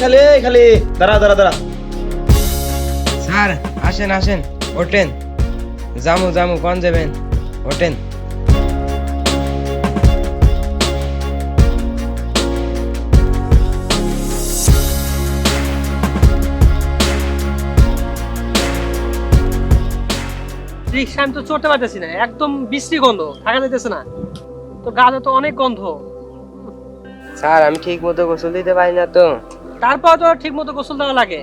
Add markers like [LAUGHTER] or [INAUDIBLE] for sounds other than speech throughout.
খালি খালি। দাঁড়া দাঁড়া দাঁড়া। স্যার আসেন আসেন। ওঠেন। জামু জামু কোন যাবেন ওঠেন। রিক্সা আমি তো চড়তে পারতেছি না। একদম বিশ্রী গন্ধ থাকা যাইতেছে না। তো গাছে তো অনেক গন্ধ। স্যার আমি ঠিক মতো গোসল দিতে পারি না তো। তারপর তো ঠিক মতো গোসল দেওয়া লাগে।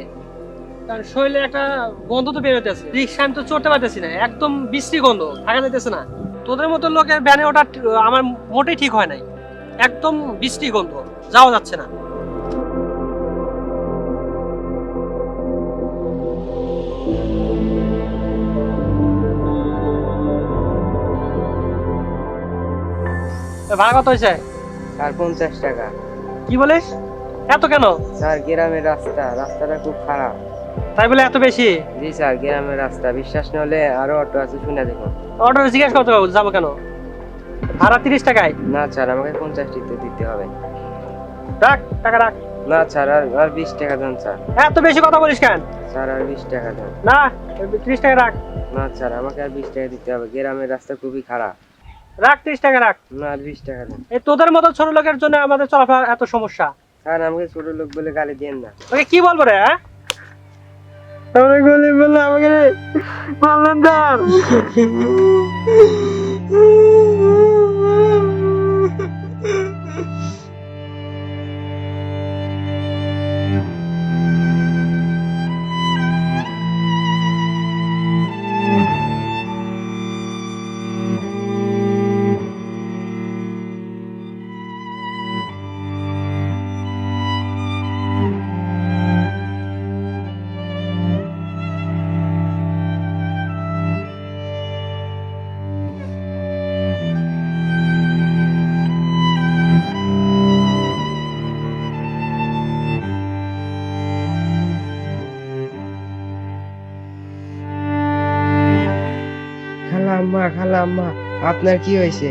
কারণ শরীরে একটা গন্ধ তো বের হইতেছে। রিক্সা আমি তো চড়তে পারতেছি না একদম বিশ্রী গন্ধ থাকা যাইতেছে না। তোদের মতো লোকের ব্যানে ওটা আমার মোটেই ঠিক হয় নাই। একদম বৃষ্টি গন্ধ যাওয়া যাচ্ছে না। ভাড়া কত হয়েছে স্যার পঞ্চাশ টাকা। কি বলিস? এত কেন? স্যার গ্রামের রাস্তা রাস্তাটা খুব খারাপ। তাই বলে এত বেশি? জি স্যার গ্রামের রাস্তা। বিশ্বাস না হলে আরও অটো আছে শুনে দেখুন। অর্ডার জিজ্ঞেস করতে যাব কেন? ভাড়া তিরিশ টাকায়? না স্যার আমাকে পঞ্চাশ টিতে দিতে হবে। রাখ টাকা রাখ। না স্যার আর আর বিশ টাকা দেন স্যার। এত বেশি কথা বলিস কেন? স্যার আর বিশ টাকা দেন। না ত্রিশ টাকা রাখ। না স্যার আমাকে আর বিশ টাকা দিতে হবে। গ্রামের রাস্তা খুবই খারাপ। রাখ ত্রিশ টাকা রাখ। না আর বিশ টাকা দেন। এই তোদের মতো ছোট লোকের জন্য আমাদের চলাফেরা এত সমস্যা। স্যার আমাকে ছোট লোক বলে গালি দেন না। ওকে কি বলব রে হ্যাঁ? আমাকে গলি বললে আমাকে বললেন [LAUGHS] আম্মা খালা আম্মা আপনার কি হয়েছে?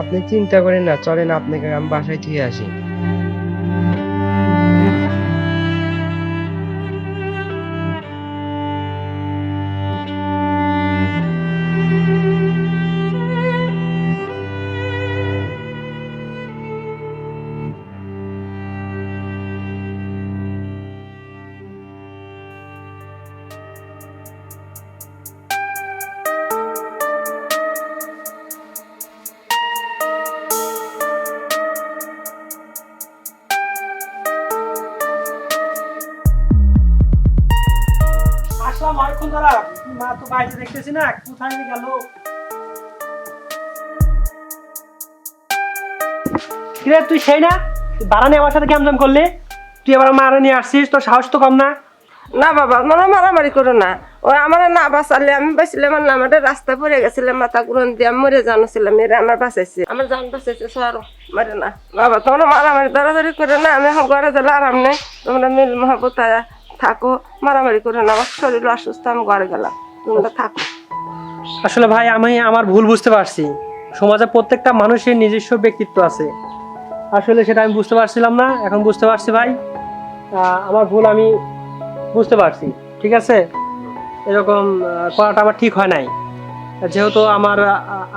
আপনি চিন্তা করেন না চলেন আপনাকে আমি বাসায় থুয়ে আসি। অনেকক্ষণ ধরা মা তো বাইরে দেখতেছি না কোথায় গেল? কিরে তুই সেই না? তুই ভাড়া আমার সাথে গ্যামজাম করলি? তুই আবার মারা নিয়ে আসছিস তোর সাহস তো কম না। না বাবা মানে মারামারি করো না। ওই আমার না বাঁচালে আমি বাঁচলাম না আমার রাস্তা পড়ে গেছিলাম মাথা গুরন দিয়ে আমি মরে জানাছিলাম এরা আমার বাঁচাইছে। আমার জান বাঁচাইছে সর মারে না। বাবা তোমরা মারামারি দরাদরি করে না আমি এখন ঘরে গেলে আরাম নেই। তোমরা মিল মহাবতা থাকো মারামারি করে না আমার শরীর অসুস্থ আমি ঘরে গেলাম। তোমরা থাকো। আসলে ভাই আমি আমার ভুল বুঝতে পারছি। সমাজে প্রত্যেকটা মানুষের নিজস্ব ব্যক্তিত্ব আছে। আসলে সেটা আমি বুঝতে পারছিলাম না এখন বুঝতে পারছি ভাই। আমার ভুল আমি বুঝতে পারছি ঠিক আছে? এরকম করাটা আমার ঠিক হয় নাই। যেহেতু আমার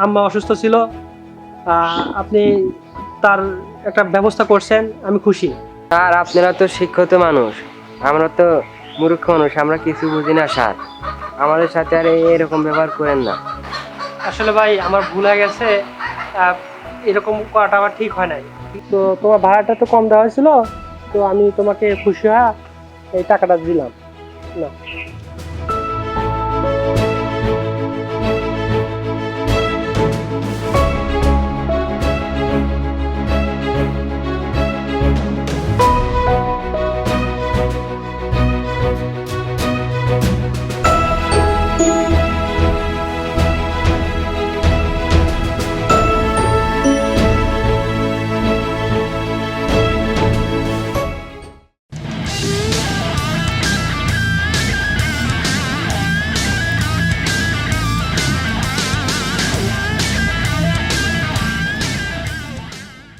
আম্মা অসুস্থ ছিল আপনি তার একটা ব্যবস্থা করছেন আমি খুশি। আর আপনারা তো শিক্ষিত মানুষ। আমরা তো মূর্খ মানুষ, আমরা কিছু বুঝি না, স্যার। আমাদের সাথে আর এরকম ব্যবহার করেন না। আসলে ভাই, আমার ভুল হয়ে গেছে। এরকম করাটা আমার ঠিক হয় নাই। তো তোমার ভাড়াটা তো কম দেওয়া হয়েছিল, তো আমি তোমাকে খুশি হয়ে এই টাকাটা দিলাম। না।